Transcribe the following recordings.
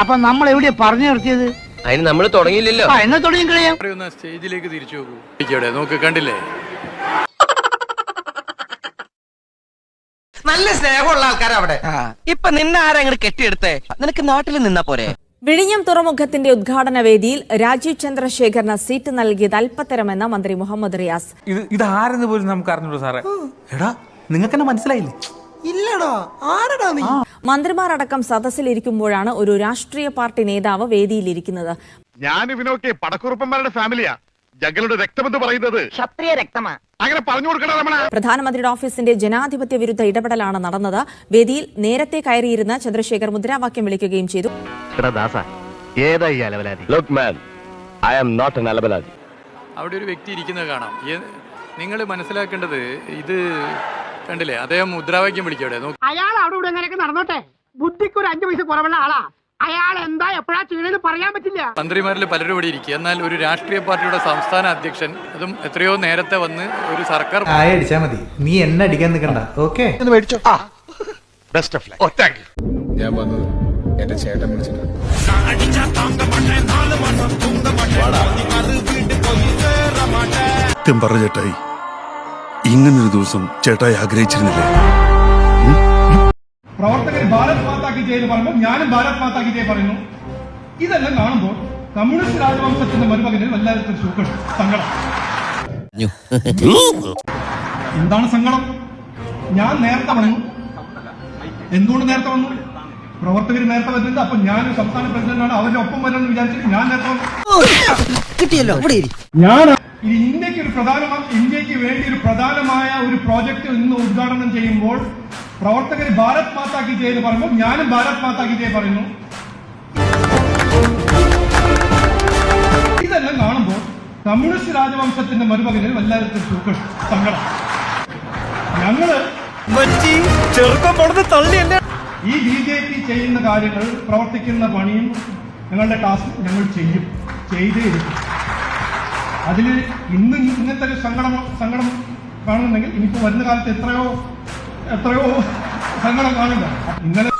അപ്പൊ നമ്മൾ എവിടെ പറഞ്ഞു നിർത്തിയത്? അതിന് നമ്മൾ തുടങ്ങിയില്ലല്ലോ. ആ എന്നാ തുടങ്ങി കളയാം. സ്റ്റേജിലേക്ക് തിരിച്ചു നോക്കൂ. നോക്ക് കണ്ടില്ലേ? നല്ല സ്നേഹമുള്ള ആൾക്കാരാ അവിടെ. ഇപ്പൊ നിന്നെ ആരാ അങ്ങോട്ട് കെട്ടിയെടുത്തേ? നിനക്ക് നാട്ടിൽ നിന്നാ പോരെ? വിഴിഞ്ഞം തുറമുഖത്തിന്റെ ഉദ്ഘാടന വേദിയിൽ രാജീവ് ചന്ദ്രശേഖറിന് സീറ്റ് നൽകിയത് അല്പത്തരമെന്ന മന്ത്രി മുഹമ്മദ് റിയാസ്. ഇത് ഇതാരെന്ന് പോലും നമുക്ക് അറിഞ്ഞൂടാ സാറേ. എടാ നിങ്ങൾക്ക് എന്നെ മനസ്സിലായില്ലേ? ഇല്ലടാ. ആരടാ നീ? മന്ത്രിമാരടക്കം സദസ്സിലിരിക്കുമ്പോഴാണ് ഒരു രാഷ്ട്രീയ പാർട്ടി നേതാവ് വേദിയിലിരിക്കുന്നത്. ഞാൻ ഇവനൊക്കെ പടക്കുറുപ്പന്മാരുടെ ഫാമിലിയാ. ജഗലുടെ രക്തമെന്ന് പറയുന്നത്. ക്ഷത്രിയ രക്തമാ. അങ്ങനെ പറഞ്ഞു കൊടുക്കണ പ്രധാനമന്ത്രിയുടെ ഓഫീസിന്റെ ജനാധിപത്യ വിരുദ്ധ ഇടപെടലാണ് നടന്നത്. വേദിയിൽ നേരത്തെ കയറിയിരുന്ന ചന്ദ്രശേഖർ മുദ്രാവാക്യം വിളിക്കുകയും ചെയ്തു. ഐ ആം നോട്ട് എൻ അവിടെ ഒരു വ്യക്തി ഇരിക്കുന്നത് കാണാം. നിങ്ങൾ മനസ്സിലാക്കേണ്ടത് ഇത് കണ്ടില്ലേ അദ്ദേഹം മുദ്രാവാക്യം വിളിക്കവിടെ നോക്ക്. അയാൾ അവിടെ ഇവിടെ എങ്ങനെയൊക്കെ നടന്നോട്ടെ? ബുദ്ധിക്ക് ഒരു അഞ്ചു പൈസ കുറവുള്ള ആളാ. അയാൾ എന്താ എപ്പോഴാ ചെയ്യണെന്ന് പറയാൻ പറ്റില്ല. മന്ത്രിമാരിൽ പലരും ഇവിടെ ഇരിക്കുക എന്നാൽ ഒരു രാഷ്ട്രീയ പാർട്ടിയുടെ സംസ്ഥാന അധ്യക്ഷൻ അതും എത്രയോ നേരത്തെ വന്ന് ഒരു സർക്കാർ ആയ അടിച്ചാ മതി. നീ എന്നെ അടിക്കാൻ നിൽക്കണ്ട okay? Best of life thank you ഞാൻ വന്നത് എന്റെ ചേട്ടൻ വിളിച്ചിട്ടാണ് സത്യം പറഞ്ഞ ചേട്ടായി ഇങ്ങനൊരു ദിവസം ചേട്ടായി ആഗ്രഹിച്ചിരുന്നില്ലേ? പ്രവർത്തകർ ഭാരത് മാതാക്കി ജയ് എന്ന് പറയുമ്പോൾ ഞാനും ഭാരത് മാതാക്കി ജയ് പറയുന്നു. ഇതെല്ലാം കാണുമ്പോൾ കമ്മ്യൂണിസ്റ്റ് രാജവംശത്തിന്റെ മരുമകന് വല്ലാത്ത സങ്കടം. എന്താണ് സങ്കടം? ഞാൻ നേരത്തെ വന്നു എന്തുകൊണ്ട് നേരത്തെ വന്നു? പ്രവർത്തകർ നേരത്തെ വരുന്നത് അപ്പൊ ഞാൻ സംസ്ഥാന പ്രസിഡന്റാണ്. അവരുടെ ഒപ്പം വരണമെന്ന് വിചാരിച്ചിട്ട് ഞാൻ നേരത്തെ കിട്ടിയല്ലോ. ഇവിടെ ഞാൻ ഇനി ഇന്ത്യയ്ക്ക് ഒരു പ്രധാന ഇന്ത്യയ്ക്ക് വേണ്ടി ഒരു പ്രധാനമായ ഒരു പ്രോജക്റ്റ് ഇന്ന് ഉദ്ഘാടനം ചെയ്യുമ്പോൾ പ്രവർത്തകർ ഭാരത് മാതാക്കി ജയ് എന്ന് പറയുമ്പോൾ ഞാനും ഭാരത് മാതാക്കി ജയ് പറയുന്നു. ഇതെല്ലാം കാണുമ്പോൾ കമ്മ്യൂണിസ്റ്റ് രാജവംശത്തിന്റെ മരുമകനിൽ വല്ലാതെ സങ്കടം. ഞങ്ങൾ ഈ ബി ജെ പി ചെയ്യുന്ന കാര്യങ്ങൾ പ്രവർത്തിക്കുന്ന പണിയും ഞങ്ങളുടെ ടാസ്ക് ഞങ്ങൾ ചെയ്യും ചെയ്തേ അതിൽ ഇന്ന് ഇങ്ങനത്തെ ഒരു സങ്കടം സങ്കടം കാണുന്നുണ്ടെങ്കിൽ ഇനിയിപ്പോ വരുന്ന കാലത്ത് എത്രയോ എത്രയോ സങ്കടം കാണുന്നുണ്ട് ഇന്നലെ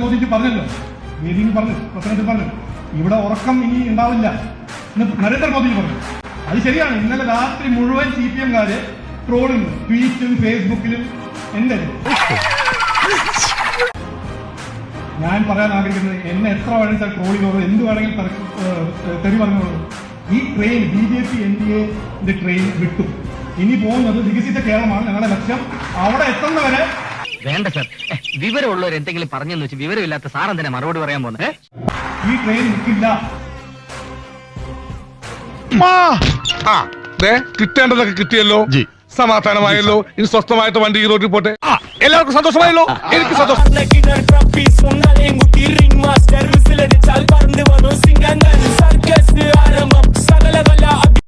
മോദിക്ക് പറഞ്ഞല്ലോ. വേദിയിൽ പറഞ്ഞു പ്രസിഡന്റ് പറഞ്ഞു ഇവിടെ ഉറക്കം ഇനി ഉണ്ടാവില്ല. എന്ന് നരേന്ദ്രമോദി പറഞ്ഞു. അത് ശരിയാണ്. ഇന്നലെ രാത്രി മുഴുവൻ സി പി എംകാര് ട്രോളിങ് ട്വീറ്റിലും ഫേസ്ബുക്കിലും എന്റെ ഞാൻ പറയാൻ ആഗ്രഹിക്കുന്നത് എന്നെ എത്ര വേണമെങ്കിൽ ട്രോൾ ചെയ്തോളൂ എന്ത് വേണമെങ്കിൽ തെറി പറഞ്ഞോളൂ. ഈ train B J P N D എന്റെ ട്രെയിൻ വിട്ടു. ഇനി പോകുന്നത് വികസിത കേരളമാണ് ഞങ്ങളുടെ ലക്ഷ്യം. അവിടെ എത്തുന്നവരെ വേണ്ട സർ. വിവരമുള്ളവർ എന്തെങ്കിലും പറഞ്ഞെന്ന് വെച്ച് വിവരമില്ലാത്ത സാർ എന്തിനാ മറുപടി പറയാൻ പോകുന്നത്? ഈ ട്രെയിൻ നിൽക്കില്ല കിട്ടേണ്ടതൊക്കെ കിട്ടിയല്ലോ. സമാധാനമായല്ലോ. ഇനി സ്വസ്ഥമായിട്ട് വണ്ടി ഈ റോഡിൽ പോട്ടെ. ആ, എല്ലാവർക്കും സന്തോഷമായല്ലോ. എനിക്ക് സന്തോഷം.